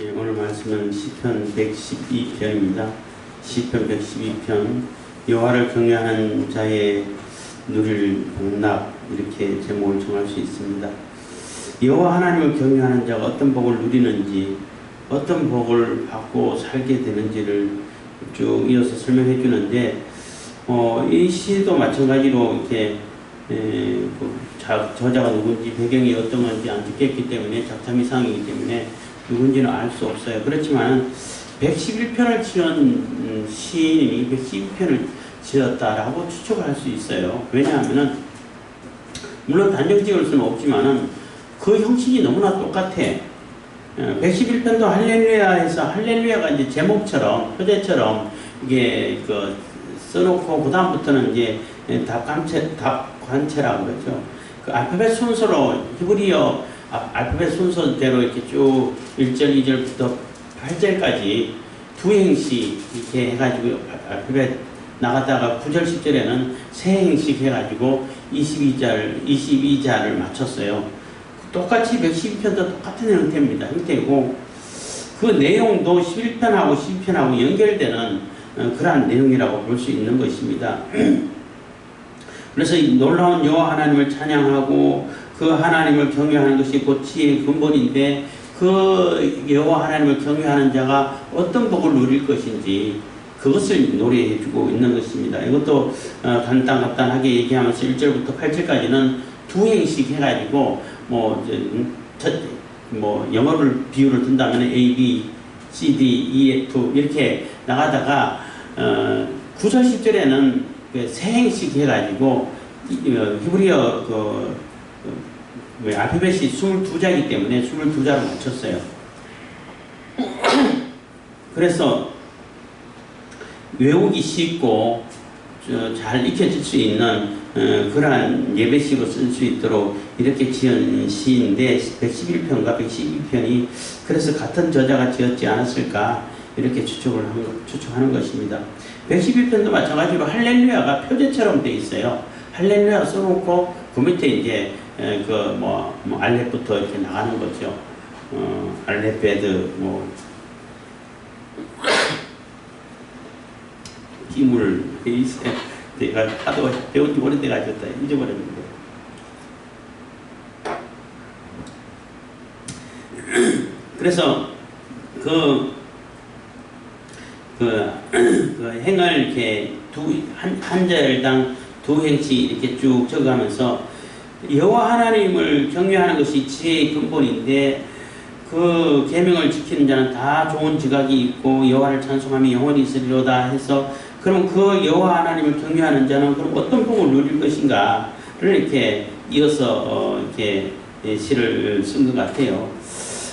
예, 오늘 말씀은 시편 112편입니다. 시편 112편 여호와를 경외하는 자의 누릴 복락 이렇게 제목을 정할 수 있습니다. 여호와 하나님을 경외하는 자가 어떤 복을 누리는지 어떤 복을 받고 살게 되는지를 쭉 이어서 설명해 주는데 어, 이 시도 마찬가지로 이렇게 에, 그 자, 저자가 누군지 배경이 어떤 건지 안 적혔기 때문에 작참 이상이기 때문에 누군지는 알 수 없어요. 그렇지만 111편을 지은 시인이 112편을 지었다라고 추측할 수 있어요. 왜냐하면은 물론 단정 지을 수는 없지만은 그 형식이 너무나 똑같아. 111편도 할렐루야에서 할렐루야가 이제 제목처럼 표제처럼 이게 그 써놓고 그 다음부터는 이제 답관체 답관체라고 그러죠. 그 알파벳 순서로 히브리어 알파벳 순서대로 이렇게 쭉 1절, 2절부터 8절까지 두 행씩 이렇게 해가지고 알파벳 나갔다가 9절, 10절에는 세 행씩 해가지고 22절, 22자를 맞췄어요. 똑같이 112편도 똑같은 형태입니다. 형태고 그 내용도 11편하고 12편하고 연결되는 어, 그러한 내용이라고 볼 수 있는 것입니다. 그래서 놀라운 여호와 하나님을 찬양하고 그 하나님을 경외하는 것이 고치의 근본인데 그 여호와 하나님을 경외하는 자가 어떤 복을 누릴 것인지 그것을 노래해주고 있는 것입니다. 이것도 어, 간단간단하게 얘기하면서 1절부터 8절까지는 두 행씩 해가지고 뭐, 첫, 뭐 영어를 비유를 든다면 A, B, C, D, E, F 이렇게 나가다가 어, 9절 10절에는 세 행씩 해가지고 어, 히브리어 그, 그 알파벳이 22자이기 때문에 22자로 맞췄어요. 그래서 외우기 쉽고 잘 익혀질 수 있는 어, 그러한 예배시로 쓸수 있도록 이렇게 지은 시인데 111편과 112편이 그래서 같은 저자가 지었지 않았을까 이렇게 추측을 한, 추측하는 것입니다. 111편도 마찬가지로 할렐루야가 표제처럼 돼 있어요. 할렐루야 써놓고 그 밑에 이제 그뭐 뭐 알렙부터 이렇게 나가는 거죠. 어, 알렙베드 뭐 기물 베이스 내가 하도 배운 지 오래돼가지고 잊어버렸는데 그래서 그, 그, 그 행을 이렇게 두, 한, 한 절당 두 행씩 이렇게 쭉 적어가면서 여호와 하나님을 경외하는 것이 지혜의 근본인데 그 계명을 지키는 자는 다 좋은 지각이 있고 여호와를 찬송하며 영원히 있으리로다 해서 그럼 그 여호와 하나님을 경외하는 자는 그럼 어떤 복을 누릴 것인가를 이렇게 이어서 어 이렇게 시를 쓴 것 같아요.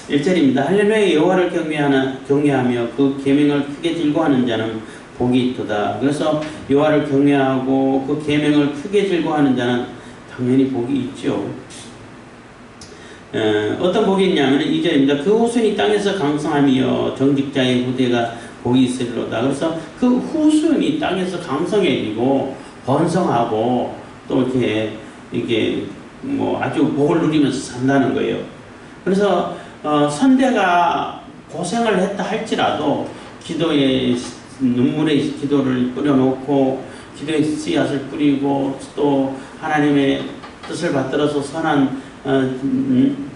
1절입니다. 할렐루야 여호와를 경외하는 경외하며 그 계명을 크게 즐거워하는 자는 복이 있도다. 그래서 여호와를 경외하고 그 계명을 크게 즐거워하는 자는 당연히 복이 있죠. 어, 어떤 복이 있냐면 2절입니다. 그 후손이 땅에서 강성하며 정직자의 후대가 복이 있으리로다. 그래서 그 후손이 땅에서 강성해지고 번성하고 또 이렇게 이게 뭐 아주 복을 누리면서 산다는 거예요. 그래서 어, 선대가 고생을 했다 할지라도 기도에 눈물의 기도를 뿌려놓고 기도의 씨앗을 뿌리고 또 하나님의 뜻을 받들어서 선한 어, 음,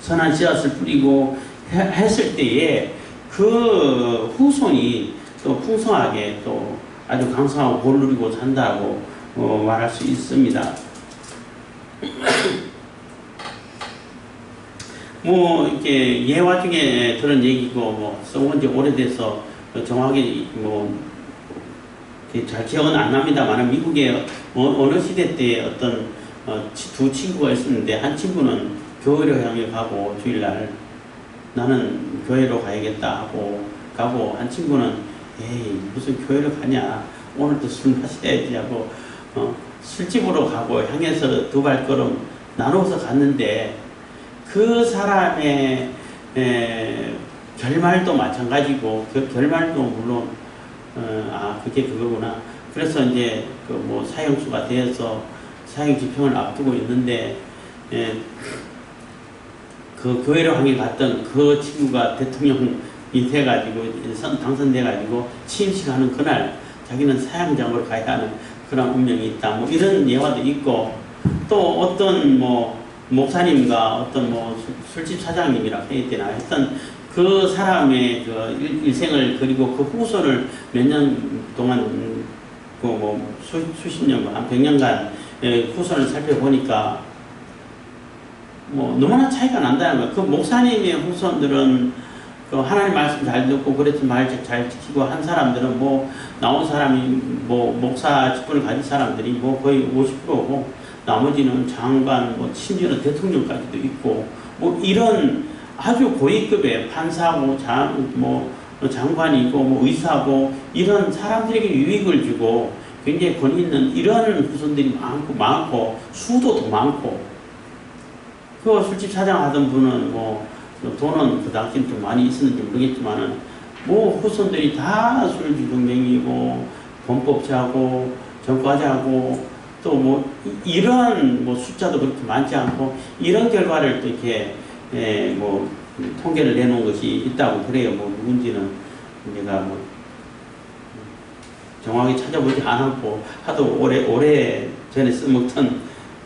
선한 씨앗을 뿌리고 했을 때에 그 후손이 또 풍성하게 또 아주 강성하고 볼 누리고 산다고 어, 말할 수 있습니다. 뭐 이렇게 예화 중에 들은 얘기고 뭐 써본 지 오래돼서 정확히 뭐 잘 기억은 안 납니다만 미국의 어느 시대 때 어떤 두 친구가 있었는데 한 친구는 교회로 향해 가고 주일날 나는 교회로 가야겠다 하고 가고 한 친구는 에이 무슨 교회로 가냐? 오늘도 술 마셔야지 하고 어, 술집으로 가고 향해서 두 발걸음 나눠서 갔는데 그 사람의 에, 결말도 마찬가지고 그 결말도 물론 어, 아 그게 그거구나 그래서 이제 그 뭐 사형수가 되어서 사형 집행을 앞두고 있는데 에, 그 교회를 하게 갔던 그 친구가 대통령 이 돼가지고 선- 당선돼가지고 취임식하는 그날 자기는 사양장으로 가야 하는 그런 운명이 있다. 뭐 이런 예화도 있고 또 어떤 뭐 목사님과 어떤 뭐 술- 술집 사장님이라 해야 되나 하여튼 그 사람의 그 일- 일생을 그리고 그 후손을 몇 년 동안 그뭐 수십 년, 뭐한 100년간 후손을 살펴보니까 뭐 너무나 차이가 난다는 거예요. 그 목사님의 후손들은 그 하나님 말씀 잘 듣고 그래서 말잘 지키고 한 사람들은 뭐 나온 사람이 뭐 목사 직분을 가진 사람들이 뭐 거의 50%고 나머지는 장관 뭐 심지어는 대통령까지도 있고 뭐 이런 아주 고위급의 판사고 장 뭐 장관이고 뭐 의사고 이런 사람들에게 유익을 주고 굉장히 권위 있는 이런 후손들이 많고 많고 수도 더 많고. 그 술집 사장 하던 분은 뭐 돈은 그 당시 좀 많이 있었는지 모르겠지만은 뭐 후손들이 다 술주정맹이고 범법자고 전과자고 또 뭐 이런 뭐 숫자도 그렇게 많지 않고 이런 결과를 또 이렇게 예, 뭐 통계를 내놓은 것이 있다고 그래요. 뭐 누군지는 제가 뭐 정확히 찾아보지 않았고 하도 오래 오래 전에 써먹던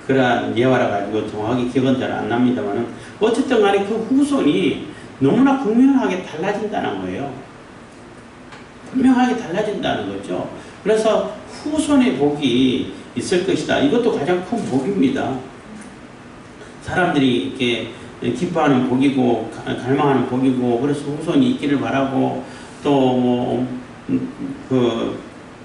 그러한 예화라 가지고 정확히 기억은 잘 안 납니다만은 어쨌든 간에 그 후손이 너무나 극명하게 달라진다는 거예요. 분명하게 달라진다는 거죠. 그래서 후손의 복이 있을 것이다. 이것도 가장 큰 복입니다. 사람들이 이렇게 기뻐하는 복이고 가- 갈망하는 복이고 그래서 후손이 있기를 바라고 또뭐그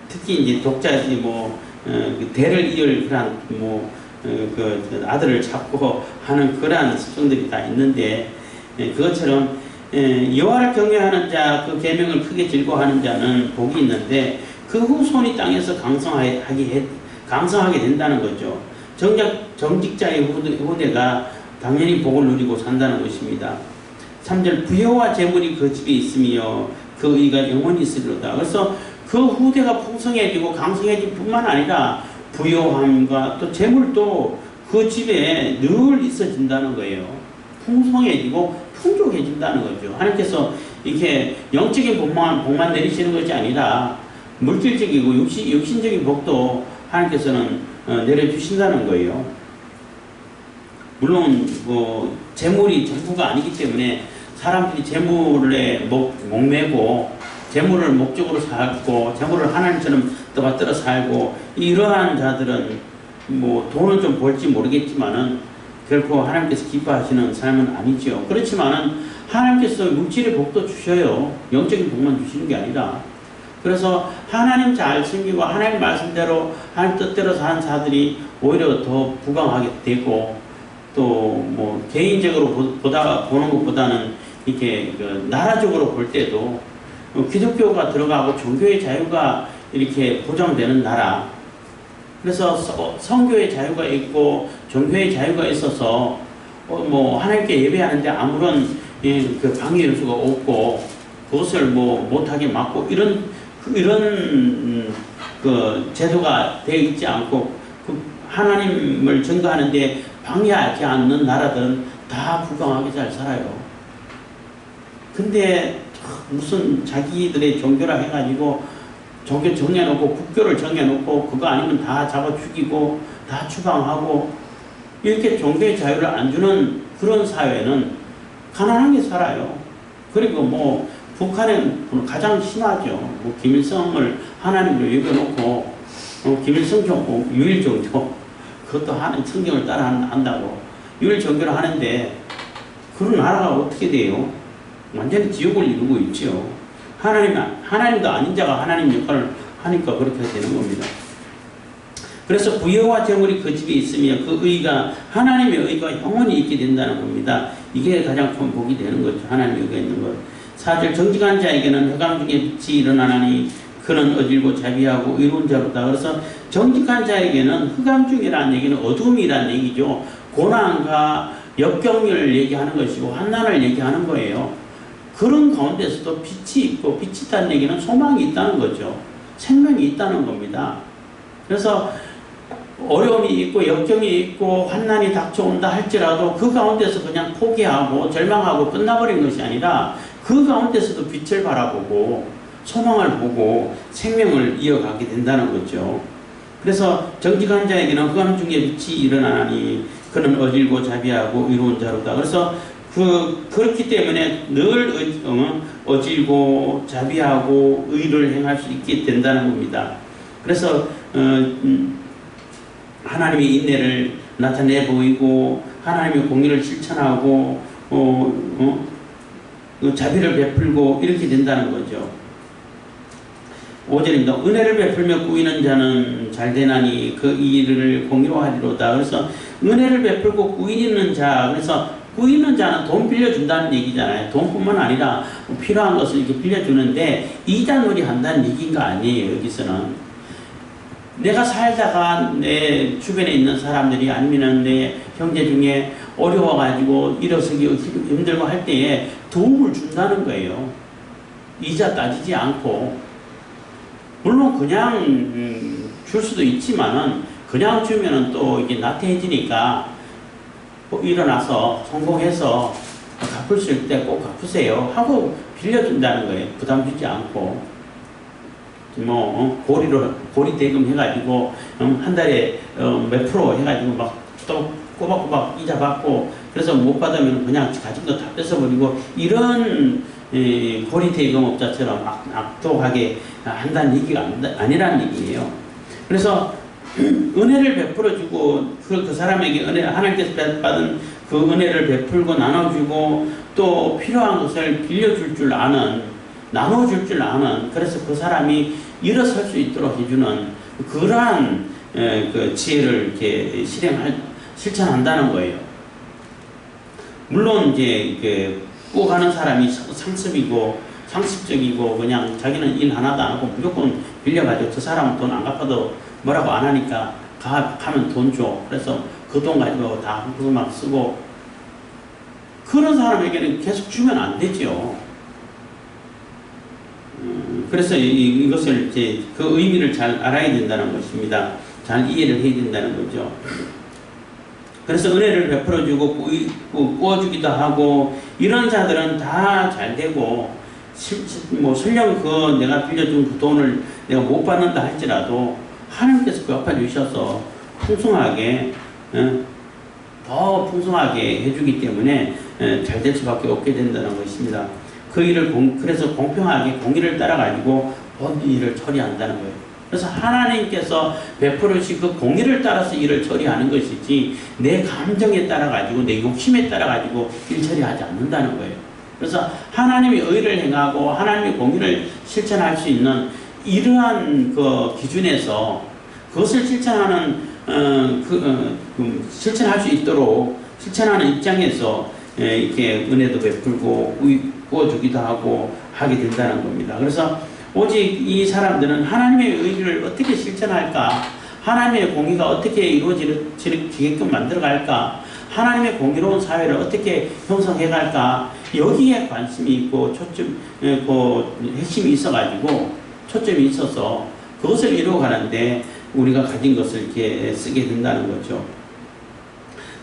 특히 이제 독자지 뭐 어, 그 대를 이을 그런 뭐 어, 그 아들을 잡고 하는 그러한 습성들이 다 있는데 예, 그것처럼 예, 여호와를 경외하는 자 그 계명을 크게 즐거워하는 자는 복이 있는데 그 후손이 땅에서 강성하게 하게 강성하게 된다는 거죠. 정작 정직자의 후대, 후대가 당연히 복을 누리고 산다는 것입니다. 3절 부여와 재물이 그 집에 있으며 그 의가 영원히 있으리로다. 그래서 그 후대가 풍성해지고 강성해질 뿐만 아니라 부요함과 또 재물도 그 집에 늘 있어진다는 거예요. 풍성해지고 풍족해진다는 거죠. 하나님께서 이렇게 영적인 복만, 복만 내리시는 것이 아니라 물질적이고 육신, 육신적인 복도 하나님께서는 어, 내려주신다는 거예요. 물론 뭐 재물이 전부가 아니기 때문에 사람들이 재물에 목, 목매고 재물을 목적으로 살고 재물을 하나님처럼 떠받들어 살고 이러한 자들은 뭐 돈은 좀 벌지 모르겠지만은 결코 하나님께서 기뻐하시는 삶은 아니죠. 그렇지만은 하나님께서 물질의 복도 주셔요. 영적인 복만 주시는 게 아니라. 그래서 하나님 잘 섬기고 하나님 말씀대로 하나님 뜻대로 사는 자들이 오히려 더 부강하게 되고 또 뭐 개인적으로 보- 보다 보는 것보다는 이렇게 그 나라적으로 볼 때도 어, 기독교가 들어가고 종교의 자유가 이렇게 보장되는 나라. 그래서 서- 성교의 자유가 있고 종교의 자유가 있어서 어, 뭐 하나님께 예배하는데 아무런 예, 그 방해 요소가 없고 그것을 뭐 못하게 막고 이런 그 이런 음, 그 제도가 되어 있지 않고 그 하나님을 증거하는데 방해하지 않는 나라들은 다 부강하게 잘 살아요. 근데 무슨 자기들의 종교라 해가지고 종교 정해놓고 국교를 정해놓고 그거 아니면 다 잡아 죽이고 다 추방하고 이렇게 종교의 자유를 안 주는 그런 사회는 가난하게 살아요. 그리고 뭐 북한은 가장 심하죠. 뭐 김일성을 하나님으로 여겨놓고 어, 김일성 종교 유일 종교 그것도 하는 성경을 따라 한- 한다고 유일 종교를 하는데 그런 나라가 어떻게 돼요? 완전히 지옥을 이루고 있죠. 하나님, 하나님도 아닌 자가 하나님 역할을 하니까 그렇게 되는 겁니다. 그래서 부여와 재물이 그 집에 있으며 그 의가 하나님의 의가 영원히 있게 된다는 겁니다. 이게 가장 큰 복이 되는 거죠. 하나님의 의가 있는 것. 사절 정직한 자에게는 흑암 중에 빛이 일어나나니 그는 어질고 자비하고 의로운 자로다. 그래서 정직한 자에게는 흑암 중이라는 얘기는 어둠이라는 얘기죠. 고난과 역경을 얘기하는 것이고 환난을 얘기하는 거예요. 그런 가운데서도 빛이 있고 빛이 있다는 얘기는 소망이 있다는 거죠. 생명이 있다는 겁니다. 그래서 어려움이 있고 역경이 있고 환난이 닥쳐온다 할지라도 그 가운데서 그냥 포기하고 절망하고 끝나버린 것이 아니라 그 가운데서도 빛을 바라보고 소망을 보고 생명을 이어가게 된다는 거죠. 그래서 정직한 자에게는 흑암 중에 빛이 일어나니 그는 어질고 자비하고 의로운 자로다. 그래서 그 그렇기 때문에 늘 어, 어, 어질고 자비하고 의를 행할 수 있게 된다는 겁니다. 그래서 어, 음, 하나님의 인내를 나타내 보이고 하나님의 공의를 실천하고 어, 어, 그 자비를 베풀고 이렇게 된다는 거죠. 5절입니다. 은혜를 베풀며 꾸이는 자는 잘 되나니 그 일을 공의로 하리로다. 그래서 은혜를 베풀고 꾸이는 자 그래서 꾸이는 자는 돈 빌려준다는 얘기잖아요. 돈뿐만 아니라 필요한 것을 이렇게 빌려주는데 이자놀이 한다는 얘기가 아니에요. 여기서는 내가 살다가 내 주변에 있는 사람들이 아니면 내 형제 중에 어려워가지고 일어서기 힘들고 할 때에 도움을 준다는 거예요. 이자 따지지 않고 물론 그냥 음, 줄 수도 있지만은 그냥 주면은 또 이게 나태해지니까 꼭 일어나서 성공해서 갚을 수 있을 때 꼭 갚으세요 하고 빌려준다는 거예요. 부담 주지 않고 뭐 어, 고리로 고리 대금 해가지고 음, 한 달에 어, 몇 프로 해가지고 막 또 꼬박꼬박 이자 받고 그래서 못 받으면 그냥 가진 거 다 뺏어버리고 이런 이 고리 대금업자처럼 악, 악독하게 한다는 얘기가 아니라는 얘기예요. 그래서 은혜를 베풀어주고 그, 그 사람에게 은혜 하나님께서 받은 그 은혜를 베풀고 나눠주고 또 필요한 것을 빌려줄 줄 아는 나눠줄 줄 아는 그래서 그 사람이 일어설 수 있도록 해주는 그러한 에, 그 지혜를 이렇게 실행할 실천한다는 거예요. 물론 이제 그 꾸가는 사람이 상습이고 상습적이고 그냥 자기는 일 하나도 안 하고 무조건 빌려가지고 저 사람은 돈 안 갚아도 뭐라고 안 하니까 가, 가면 돈 줘. 그래서 그 돈 가지고 다 한꺼번에 쓰고 그런 사람에게는 계속 주면 안 되죠. 음, 그래서 이, 이것을 이제 그 의미를 잘 알아야 된다는 것입니다. 잘 이해를 해야 된다는 거죠. 그래서 은혜를 베풀어주고 꾸어주기도 하고 이런 자들은 다 잘 되고 뭐 설령 그 내가 빌려준 그 돈을 내가 못 받는다 할지라도 하나님께서 그 옆에 주셔서 풍성하게 어, 더 풍성하게 해주기 때문에 어, 잘될 수밖에 없게 된다는 것입니다. 그 일을 공, 그래서 공평하게 공의를 따라가지고 모든 일을 처리한다는 거예요. 그래서 하나님께서 베풀으신 그 공의를 따라서 일을 처리하는 것이지 내 감정에 따라 가지고 내 욕심에 따라 가지고 일 처리하지 않는다는 거예요. 그래서 하나님의 의를 행하고 하나님의 공의를 실천할 수 있는 이러한 그 기준에서 그것을 실천하는 어, 그, 어, 그 실천할 수 있도록 실천하는 입장에서 에, 이렇게 은혜도 베풀고 구워주기도 하고 하게 된다는 겁니다. 그래서 오직 이 사람들은 하나님의 의를 어떻게 실천할까? 하나님의 공의가 어떻게 이루어지게끔 만들어갈까? 하나님의 공의로운 사회를 어떻게 형성해갈까? 여기에 관심이 있고 초점, 그 핵심이 있어가지고 초점이 있어서 그것을 이루어가는데 우리가 가진 것을 이렇게 쓰게 된다는 거죠.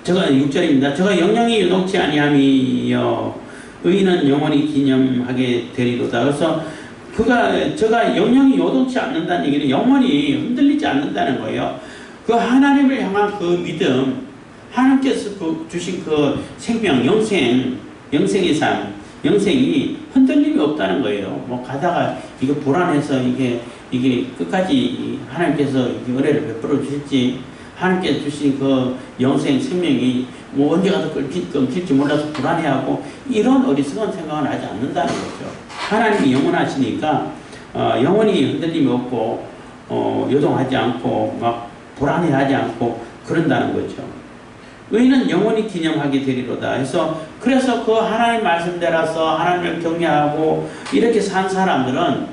제가 6절입니다. 제가 영영이 유동치 아니함이여 의인은 영원히 기념하게 되리로다. 그래서 그가 저가 영영이 요동치 않는다는 얘기는 영원히 흔들리지 않는다는 거예요. 그 하나님을 향한 그 믿음, 하나님께서 그 주신 그 생명, 영생, 영생의 삶, 영생이 흔들림이 없다는 거예요. 뭐 가다가 이거 불안해서 이게 이게 끝까지 하나님께서 은혜를 베풀어 주실지 하나님께서 주신 그 영생 생명이 뭐 언제 가서 끊길, 끊길지 몰라서 불안해하고 이런 어리석은 생각은 하지 않는다는 거죠. 하나님이 영원하시니까 어, 영원히 흔들림이 없고 어, 요동하지 않고 막 불안해하지 않고 그런다는 거죠. 의인은 영원히 기념하게 되리로다. 해서 그래서 그 하나님 말씀대로서 하나님을 경외하고 이렇게 산 사람들은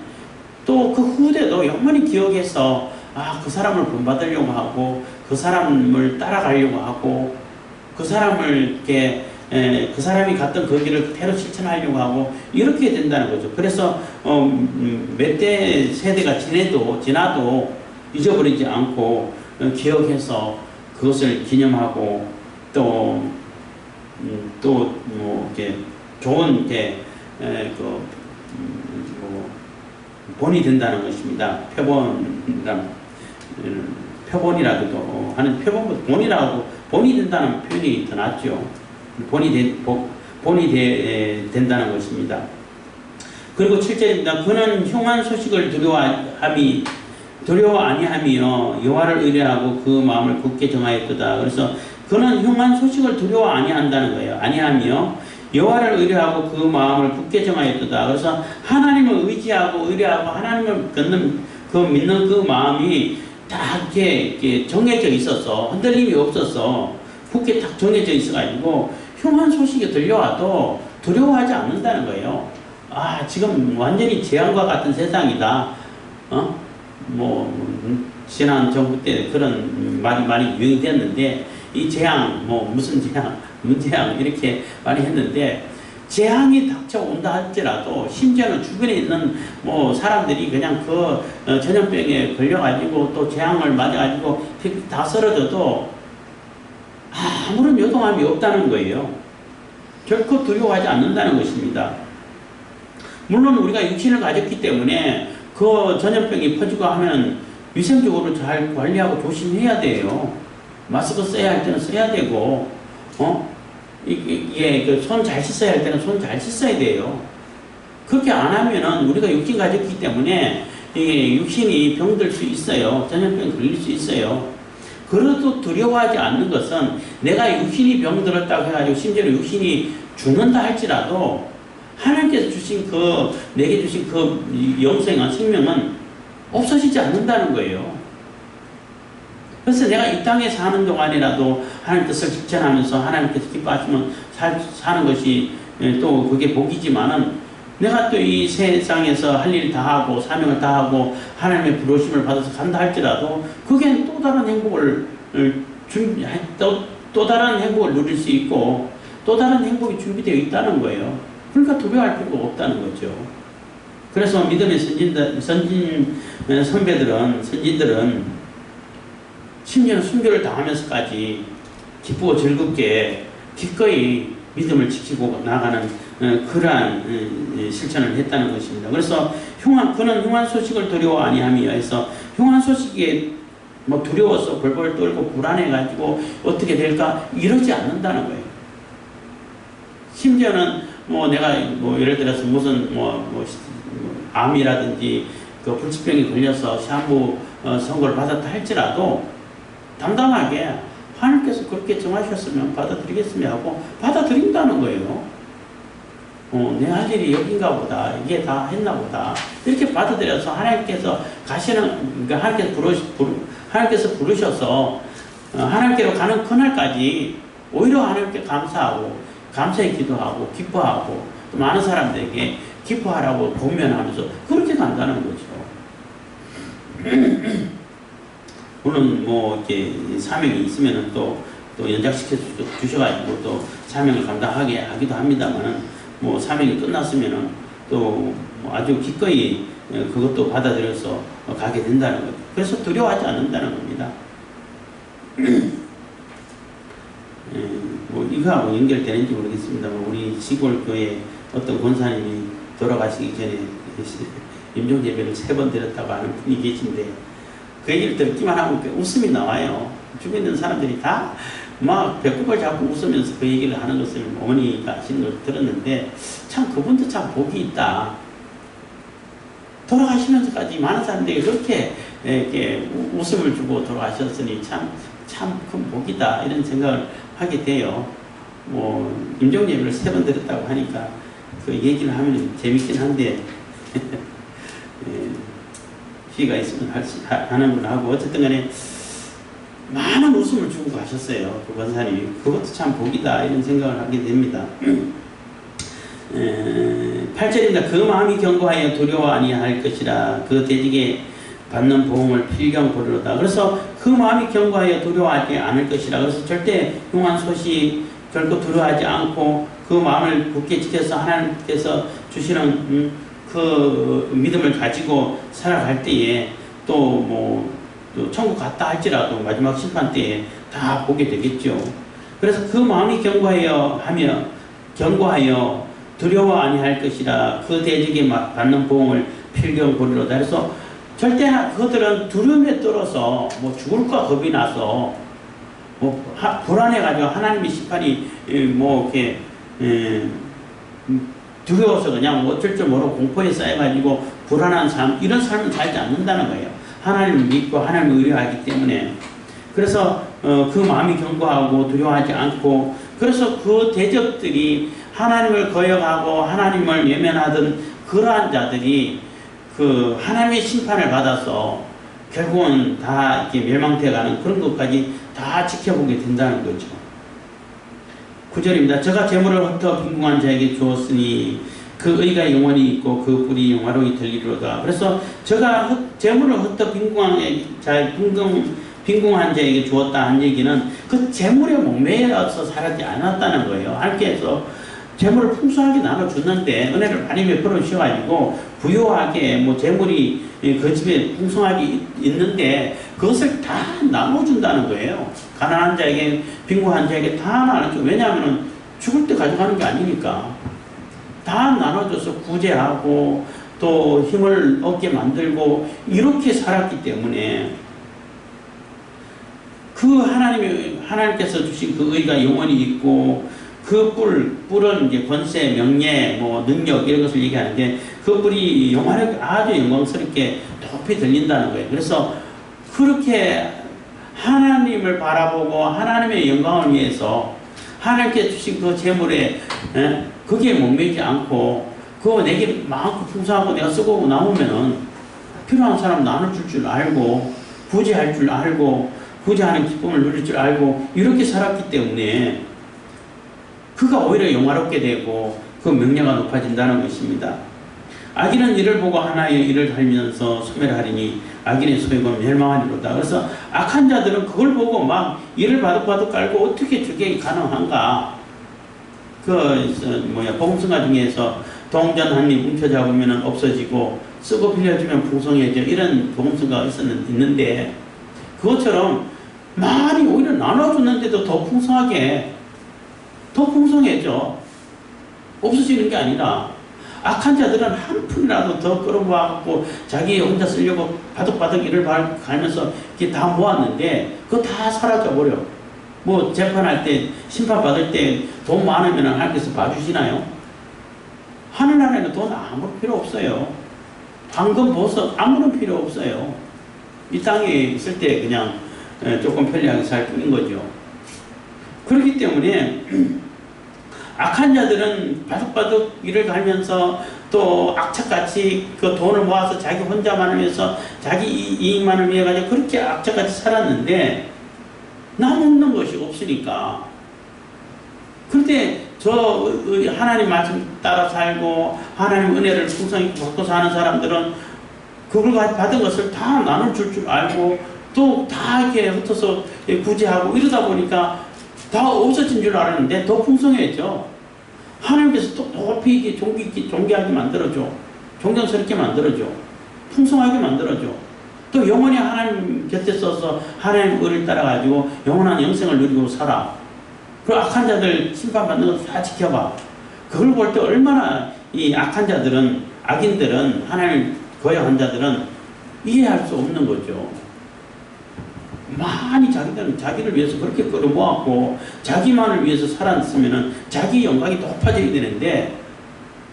또 그 후대도 영원히 기억해서 아 그 사람을 본받으려고 하고 그 사람을 따라가려고 하고 그 사람을 이렇게 에, 그 사람이 갔던 그 길을 그대로 실천하려고 하고 이렇게 된다는 거죠. 그래서 어, 음, 몇대 세대가 지내도 지나도 잊어버리지 않고 어, 기억해서 그것을 기념하고 또 음, 이렇게 좋은 게 에, 그 음, 뭐 본이 된다는 것입니다. 표본이란 음, 표본이라고도 하는 표본보다 본이라고 본이 된다는 표현이 더 낫죠. 본이 된 보- 본이 되, 된다는 것입니다. 그리고 7절입니다. 그는 흉한 소식을 두려워함이 두려워 아니하며 여호와를 의뢰하고 그 마음을 굳게 정하였도다. 그래서 그는 흉한 소식을 두려워 아니한다는 거예요. 아니하며 여호와를 의뢰하고 그 마음을 굳게 정하였도다. 그래서 하나님을 의지하고 의뢰하고 하나님을 걷는 그 믿는 그 마음이 딱 이렇게 정해져 있어서 흔들림이 없어서 굳게 딱 정해져 있어가지고 흉한 소식이 들려와도 두려워하지 않는다는 거예요. 아 지금 완전히 재앙과 같은 세상이다. 어? 뭐 음, 지난 정부 때 그런 말이 많이 유행이 됐는데 이 재앙 뭐 무슨 재앙 문재앙 이렇게 많이 했는데 재앙이 닥쳐온다 할지라도 심지어는 주변에 있는 뭐 사람들이 그냥 그 어, 전염병에 걸려가지고 또 재앙을 맞아가지고 다 쓰러져도 아무런 요동함이 없다는 거예요. 결코 두려워하지 않는다는 것입니다. 물론 우리가 육신을 가졌기 때문에 그 전염병이 퍼지고 하면 위생적으로 잘 관리하고 조심해야 돼요. 마스크 써야 할 때는 써야 되고, 어? 이게 그 손 잘 씻어야 할 때는 손 잘 씻어야 돼요. 그렇게 안 하면은 우리가 육신 가졌기 때문에 이게 육신이 병들 수 있어요. 전염병 걸릴 수 있어요. 그래도 두려워하지 않는 것은 내가 육신이 병들었다고 해가지고 심지어 육신이 죽는다 할지라도 하나님께서 주신 그 내게 주신 그 영생한 생명은 없어지지 않는다는 거예요. 그래서 내가 이 땅에 사는 동안이라도 하나님 뜻을 실천하면서 하나님께서 기뻐하시면 살, 사는 것이 예, 또 그게 복이지만은 내가 또 이 세상에서 할 일 다 하고 사명을 다 하고 하나님의 부르심을 받아서 간다 할지라도 그게 또 다른 행복을 준비 또, 또 다른 행복을 누릴 수 있고 또 다른 행복이 준비되어 있다는 거예요. 그러니까 두려워할 필요가 없다는 거죠. 그래서 믿음의 선진, 선진 어, 선배들은, 선진들은 심지어는 순교를 당하면서까지 기쁘고 즐겁게 기꺼이 믿음을 지키고 나가는 어, 그러한 어, 실천을 했다는 것입니다. 그래서 흉한, 그는 흉한 소식을 두려워 아니함이여 해서 흉한 소식에 뭐 두려워서 벌벌 떨고 불안해가지고 어떻게 될까 이러지 않는다는 거예요. 심지어는 뭐 내가 뭐 예를 들어서 무슨 뭐, 뭐 암이라든지 그 불치병이 걸려서 시한부 어, 선고를 받았다 할지라도 당당하게 하나님께서 그렇게 정하셨으면 받아들이겠습니다 하고 받아들인다는 거예요. 어, 내할 일이 여긴가 보다. 이게 다 했나 보다. 이렇게 받아들여서 하나님께서 가시는, 그러니까 하나님께서 부르, 부르, 하나님께서 부르셔서 어, 하나님께로 가는 그날까지 오히려 하나님께 감사하고 감사의 기도하고 기뻐하고 또 많은 사람들에게 기뻐하라고 공면하면서 그렇게 간다는 거죠. 물론 뭐 이렇게 사명이 있으면은 또, 또 연장시켜 주셔가지고 또 사명을 감당하게 하기도 합니다만은 뭐 사명이 끝났으면은 또 아주 기꺼이 그것도 받아들여서 가게 된다는 거죠. 그래서 두려워하지 않는다는 겁니다. 예, 뭐 이거하고 연결되는지 모르겠습니다만 우리 시골 교회 어떤 권사님이 돌아가시기 전에 임종 예배를 세 번 드렸다고 하는 분이 계신데 그 얘기를 듣기만 하면 웃음이 나와요. 주변에 있는 사람들이 다 막 배꼽을 잡고 웃으면서 그 얘기를 하는 것을 어머니가 하시는 걸 들었는데 참 그분도 참 복이 있다. 돌아가시면서까지 많은 사람들이 그렇게 이렇게 웃음을 주고 돌아가셨으니 참 참 큰 복이다 이런 생각을 하게 돼요. 뭐 임종 예배를 세 번 드렸다고 하니까 그 얘기를 하면 재밌긴 한데 기회가 있으면 할 수, 하는 분 하고 어쨌든 간에 많은 웃음을 주고 가셨어요. 그 권사님이. 그것도 참 복이다 이런 생각을 하게 됩니다. 8절입니다. 그 마음이 견고하여 두려워 아니할 것이라 그 대직에 받는 보험을 필경 보리로다. 그래서 그 마음이 견고하여 두려워하지 않을 것이라. 그래서 절대 흉한 소식 결코 두려워하지 않고 그 마음을 굳게 지켜서 하나님께서 주시는 음, 그 믿음을 가지고 살아갈 때에 또뭐 또 천국 갔다 할지라도 마지막 심판 때에 다 보게 되겠죠. 그래서 그 마음이 견고하여 하며 견고하여 두려워 아니할 것이라 그 대적에 마- 받는 보응을 필경 보리로다. 그래서 절대 하- 그들은 두려움에 떨어서 뭐 죽을까 겁이 나서 뭐 하- 불안해가지고 하나님의 심판이 에, 뭐 이렇게 에, 음, 두려워서 그냥 뭐 어쩔 줄 모르고 공포에 쌓여가지고 불안한 삶 이런 삶을 살지 않는다는 거예요. 하나님을 믿고 하나님을 의뢰하기 때문에 그래서 어, 그 마음이 견고하고 두려워하지 않고 그래서 그 대적들이 하나님을 거역하고 하나님을 외면하던 그러한 자들이 그 하나님의 심판을 받아서 결국은 다 이렇게 멸망되어 가는 그런 것까지 다 지켜보게 된다는 거죠. 9절입니다. 저가 재물을 흩어 빈궁한 자에게 주었으니 그 의가 영원히 있고 그 뿔이 영화로이 들리로다. 그래서 저가 흩- 재물을 흩어 빈궁한 자 빈궁 빈궁한 자에게 주었다 한 얘기는 그 재물에 목매여서 살지 않았다는 거예요. 하나님께서 재물을 풍성하게 나눠줬는데 은혜를 많이 베풀어 주셔가지고 부유하게 뭐 재물이 그 집에 풍성하게 있- 있는데 그것을 다 나눠준다는 거예요. 가난한 자에게 빈곤한 자에게 다 나눠줘. 왜냐하면 죽을 때 가져가는 게 아니니까 다 나눠줘서 구제하고 또 힘을 얻게 만들고 이렇게 살았기 때문에 그 하나님이 하나님께서 주신 그 의가 영원히 있고 그 뿔, 뿔은 이제 권세, 명예, 뭐 능력 이런 것을 얘기하는데 그 뿔이 영원하게 아주 영광스럽게 높이 들린다는 거예요. 그래서 그렇게 하나님을 바라보고 하나님의 영광을 위해서 하나님께 주신 그 재물에 에, 거기에 목매지 않고 그거 내게 마음껏 풍성하고 내가 쓰고 남으면은 필요한 사람 나눠줄 줄 알고 구제할 줄 알고 구제하는 기쁨을 누릴 줄 알고 이렇게 살았기 때문에 그가 오히려 영화롭게 되고 그 명예가 높아진다는 것입니다. 악인은 이를 보고 하나의 일을 달면서 소멸하리니 악인의 소욕은 멸망하리로다. 그래서 악한 자들은 그걸 보고 막 이를 바득바득 깔고 어떻게 저게 가능한가? 그 저, 뭐야 복음성가 중에서 동전 한입 움켜 잡으면 없어지고 쓰고 빌려주면 풍성해져 이런 복음성가가 있었는 있는데 그것처럼 많이 오히려 나눠줬는데도 더 풍성하게 더 풍성해져 없어지는 게 아니라 악한 자들은 한 푼이라도 더 끌어모아갖고 자기 혼자 쓰려고 바득바득 일을 발- 갈면서 이렇게 다 모았는데 그거 다 사라져버려. 뭐 재판할 때 심판받을 때 돈 많으면 하나님께서 봐주시나요? 하늘나라에는 돈 아무런 필요 없어요. 황금 보석 아무런 필요 없어요. 이 땅에 있을 때 그냥 에, 조금 편리하게 살 뿐인 거죠. 그렇기 때문에 악한 자들은 바득바득 일을 갈면서 또 악착같이 그 돈을 모아서 자기 혼자만을 위해서 자기 이- 이익만을 위해 가지고 그렇게 악착같이 살았는데 남없는 것이 없으니까. 그런데 저 의- 하나님 말씀 따라 살고 하나님 은혜를 풍성히 받고 사는 사람들은 그걸 가- 받은 것을 다 나눠줄 줄 알고 또 다 이렇게 흩어서 구제하고 이러다 보니까 다 없어진 줄 알았는데 더 풍성해져. 하나님께서 또 높이 있게 존귀 존귀하게 만들어줘. 존경스럽게 만들어줘. 풍성하게 만들어줘. 또 영원히 하나님 곁에 서서 하나님 의를 따라가지고 영원한 영생을 누리고 살아. 그 악한 자들 심판받는 거 다 지켜봐. 그걸 볼 때 얼마나 이 악한 자들은, 악인들은, 하나님 거역한 자들은 이해할 수 없는 거죠. 많이 자기들은 자기를 위해서 그렇게 끌어모았고, 자기만을 위해서 살았으면은 자기 영광이 높아져야 되는데,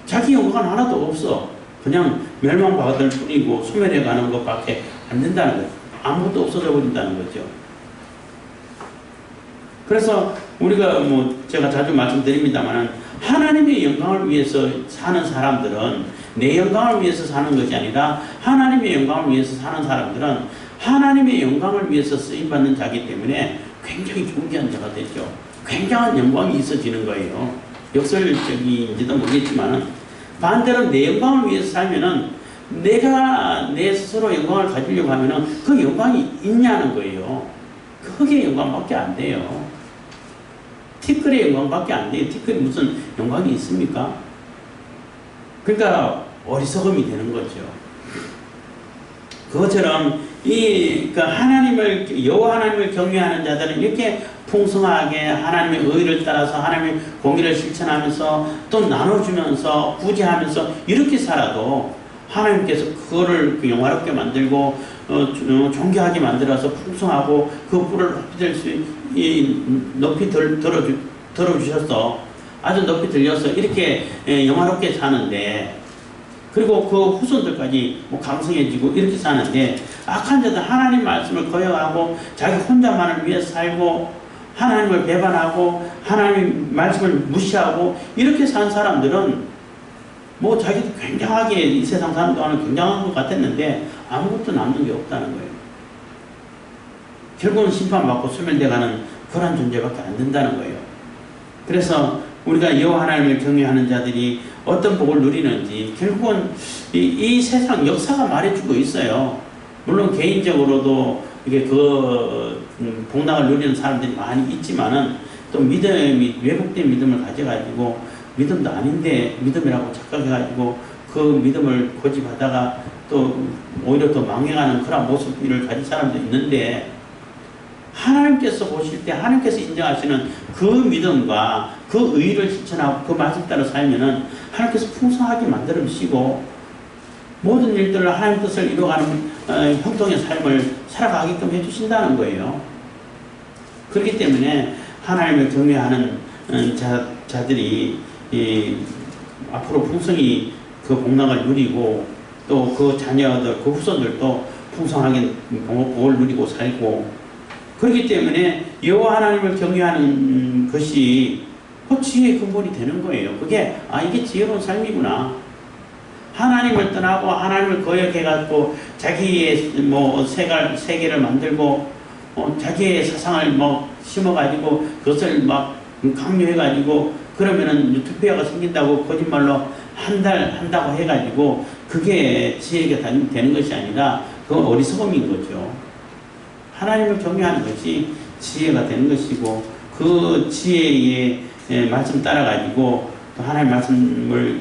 자기 영광은 하나도 없어. 그냥 멸망받을 뿐이고, 소멸해 가는 것밖에 안 된다는 거죠. 아무것도 없어져 버린다는 거죠. 그래서 우리가 뭐 제가 자주 말씀드립니다만은 하나님의 영광을 위해서 사는 사람들은 내 영광을 위해서 사는 것이 아니라 하나님의 영광을 위해서 사는 사람들은 하나님의 영광을 위해서 쓰임 받는 자기 때문에 굉장히 존귀한 자가 되죠. 굉장한 영광이 있어지는 거예요. 역설적인지도 모르겠지만은 반대로 내 영광을 위해서 살면은 내가 내 스스로 영광을 가지려고 하면은 그 영광이 있냐는 거예요. 그 흙의 영광밖에 안 돼요. 티끌의 영광밖에 안 돼요. 티끌이 무슨 영광이 있습니까? 그러니까 어리석음이 되는 거죠. 그것처럼 이 그 하나님을 여호와 하나님을 경외하는 자들은 이렇게 풍성하게 하나님의 의를 따라서 하나님의 공의를 실천하면서 또 나눠주면서 구제하면서 이렇게 살아도 하나님께서 그거를 그 영화롭게 만들고 어, 주- 존귀하게 만들어서 풍성하고 그 뿔을 높이 들수 이 높이 들, 들어주, 들어주셔서 아주 높이 들려서 이렇게 예, 영화롭게 사는데 그리고 그 후손들까지 뭐 강성해지고 이렇게 사는데 악한 자들 하나님 말씀을 거역하고 자기 혼자만을 위해 살고 하나님을 배반하고 하나님 말씀을 무시하고 이렇게 산 사람들은 뭐 자기도 굉장하게 이 세상 동안은 굉장한 것 같았는데 아무것도 남는 게 없다는 거예요. 결국은 심판받고 소멸돼가는 그런 존재밖에 안 된다는 거예요. 그래서 우리가 여호와 하나님을 경외하는 자들이 어떤 복을 누리는지 결국은 이, 이 세상 역사가 말해주고 있어요. 물론 개인적으로도 이게 그 음, 복락을 누리는 사람들이 많이 있지만은 또 믿음이 왜곡된 믿음을 가져가지고 믿음도 아닌데 믿음이라고 착각해가지고 그 믿음을 고집하다가 또 오히려 더 망해가는 그런 모습을 가진 사람도 있는데 하나님께서 보실 때 하나님께서 인정하시는 그 믿음과 그 의를 실천하고 그 말씀 따라 살면은 하나님께서 풍성하게 만들어 주시고 모든 일들을 하나님 뜻을 이루어가는 어, 형통의 삶을 살아가게끔 해주신다는 거예요. 그렇기 때문에 하나님을 경외하는 어, 자, 자들이 이, 앞으로 풍성히 그 복락을 누리고 또 그 자녀들, 그 후손들도 풍성하게 복- 복을 누리고 살고 그렇기 때문에 여호와 하나님을 경외하는 것이 그 지혜의 근본이 되는 거예요. 그게 아 이게 지혜로운 삶이구나. 하나님을 떠나고 하나님을 거역해갖고 자기의 뭐 세계, 세계를 만들고 어, 자기의 사상을 뭐 심어가지고 그것을 막 강요해가지고 그러면은 투표가 생긴다고 거짓말로 한 달 한다고 해가지고 그게 지혜가 다- 되는 것이 아니라 그건 어리석음인 거죠. 하나님을 경외하는 것이 지혜가 되는 것이고 그 지혜의 예, 말씀 따라가지고 또 하나님 말씀을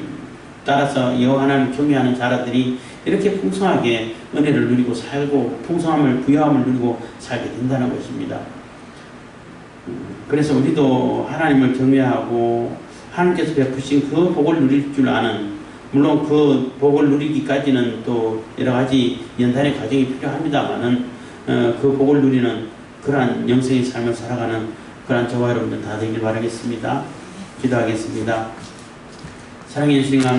따라서 여호와 하나님을 경외하는 자라들이 이렇게 풍성하게 은혜를 누리고 살고 풍성함을 부여함을 누리고 살게 된다는 것입니다. 음, 그래서 우리도 하나님을 경외하고 하나님께서 베푸신 그 복을 누릴 줄 아는 물론 그 복을 누리기까지는 또 여러 가지 연단의 과정이 필요합니다만은 어, 그 복을 누리는 그러한 영생의 삶을 살아가는 그러한 저와 여러분들 다 되길 바라겠습니다. 기도하겠습니다. 사랑해 주신 감